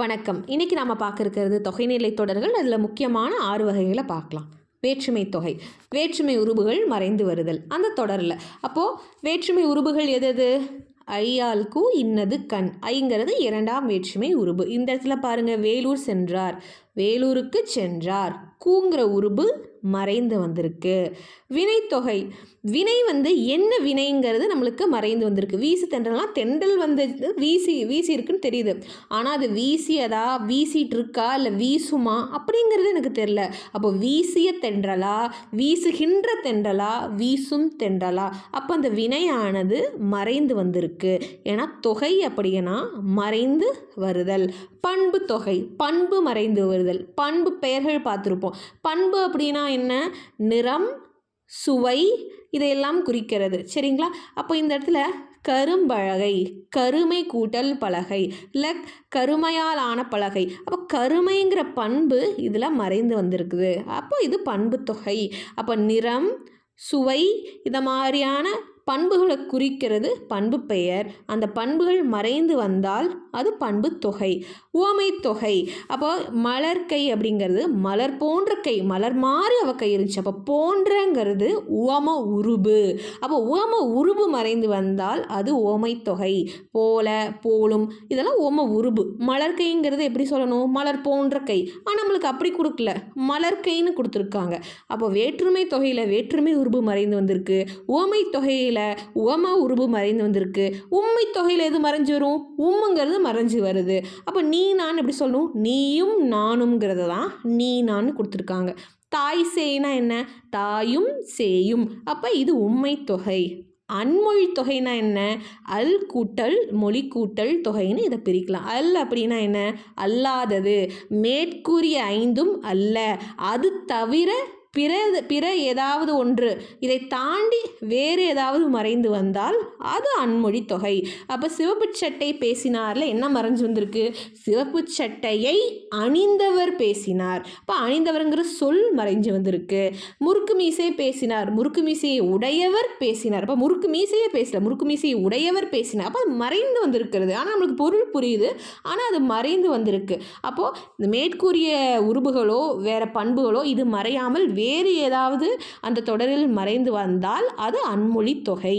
வணக்கம். இன்றைக்கி நாம் பார்க்க இருக்கிறது தொகைநிலை தொடர்கள். அதில் முக்கியமான ஆறு வகைகளை பார்க்கலாம். வேற்றுமை தொகை. வேற்றுமை உருபுகள் மறைந்து வருதல். அந்த தொடரில். அப்போது வேற்றுமை உருபுகள் எது ஐயால் கூ இன்னது கண். ஐங்கிறது இரண்டாம் வேற்றுமை உருபு இந்த இடத்துல பாருங்கள் வேலூர் சென்றார். வேலூருக்கு சென்றார். கூங்கிற உருபு மறைந்து வந்திருக்கு. வினைத்தொகை வினை வந்து என்ன வினைங்கிறது நம்மளுக்கு மறைந்து வந்திருக்கு. வீசு தென்றலாம் தென்றல் வந்து வீசி வீசி இருக்குன்னு தெரியுது. ஆனால் அது வீசியதா வீசிட்டு இருக்கா இல்லை வீசுமா? அப்படிங்கிறது எனக்கு தெரில அப்போ வீசிய தென்றலா வீசுகின்ற தென்றலா வீசும் தென்றலா? அப்போ அந்த வினையானது மறைந்து வந்திருக்கு. ஏன்னா தொகை அப்படின்னா மறைந்து வருதல். பண்பு தொகை. பண்பு மறைந்து வருதல். பண்பு பெயர்கள் பார்த்துருப்போம். பண்பு அப்படின்னா என்ன? நிறம் சுவை இதையெல்லாம் குறிக்கிறது. சரிங்களா? அப்போ இந்த இடத்துல கரும்பலகை கருமை கூட்டல் பலகை இல்லை கருமையால் ஆன பலகை. அப்போ கருமைங்கிற பண்பு இதில் மறைந்து வந்திருக்குது. அப்போ இது பண்பு தொகை. அப்போ நிறம் சுவை இதை மாதிரியான பண்புகளை குறிக்கிறது பண்பு பெயர். அந்த பண்புகள் மறைந்து வந்தால் அது பண்பு தொகை. உவமை தொகை. அப்போ மலர் கை அப்படிங்கிறது மலர் போன்ற கை மலர் மாதிரி அவ கை இருந்துச்சு அப்போ போன்றங்கிறது உவம உருபு. அப்போ உவம உருபு மறைந்து வந்தால் அது உவமை தொகை. போல போலும் இதெல்லாம் உவம உருபு. மலர் கைங்கிறது எப்படி சொல்லணும்? மலர் போன்ற கை. ஆனால் நம்மளுக்கு அப்படி கொடுக்கல. மலர் கைன்னு கொடுத்துருக்காங்க. அப்போ வேற்றுமை தொகையில் வேற்றுமை உருபு மறைந்து வந்திருக்கு. உவமை தொகையில் உவம உருபு மறைந்து வந்திருக்கு. உண்மை தொகையில் எது மறைஞ்சு வரும்? உம்முங்கிறது மறைஞ்சு வருது. அப்போ நீ நான் எப்படி சொல்லணும்? நீயும் நானுங்கிறத தான் நீ நான் கொடுத்துருக்காங்க. தாய் சேனா என்ன? தாயும் சேயும். அப்போ இது உண்மை தொகை. அன்மொழி தொகைனா என்ன? அல் கூட்டல் மொழி கூட்டல் தொகைன்னு இதை பிரிக்கலாம். அல் அப்படின்னா என்ன? அல்லாதது. மேற்கூறிய ஐந்தும் அல்ல. அது தவிர பிற பிற ஏதாவது ஒன்று. இதை தாண்டி வேறு ஏதாவது மறைந்து வந்தால் அது அன்மொழி தொகை. அப்போ சிவப்பு சட்டை பேசினார்ல என்ன மறைஞ்சு வந்திருக்கு? சிவப்பு சட்டையை அணிந்தவர் பேசினார். அப்போ அணிந்தவருங்கிற சொல் மறைஞ்சு வந்திருக்கு. முறுக்கு மீசையை பேசினார். முறுக்கு மீசையை உடையவர் பேசினார். அப்போ முறுக்கு மீசையை பேசல. முறுக்கு மீசையை உடையவர் பேசினார். அப்போ அது மறைந்து வந்திருக்கிறது. ஆனால் நம்மளுக்கு பொருள் புரியுது. ஆனால் அது மறைந்து வந்திருக்கு. அப்போது இந்த மேற்கூறிய உருபுகளோ வேறு பண்புகளோ இது மறையாமல் வேறு ஏதாவது அந்த தொடரில் மறைந்து வந்தால் அது அன்மொழி தொகை.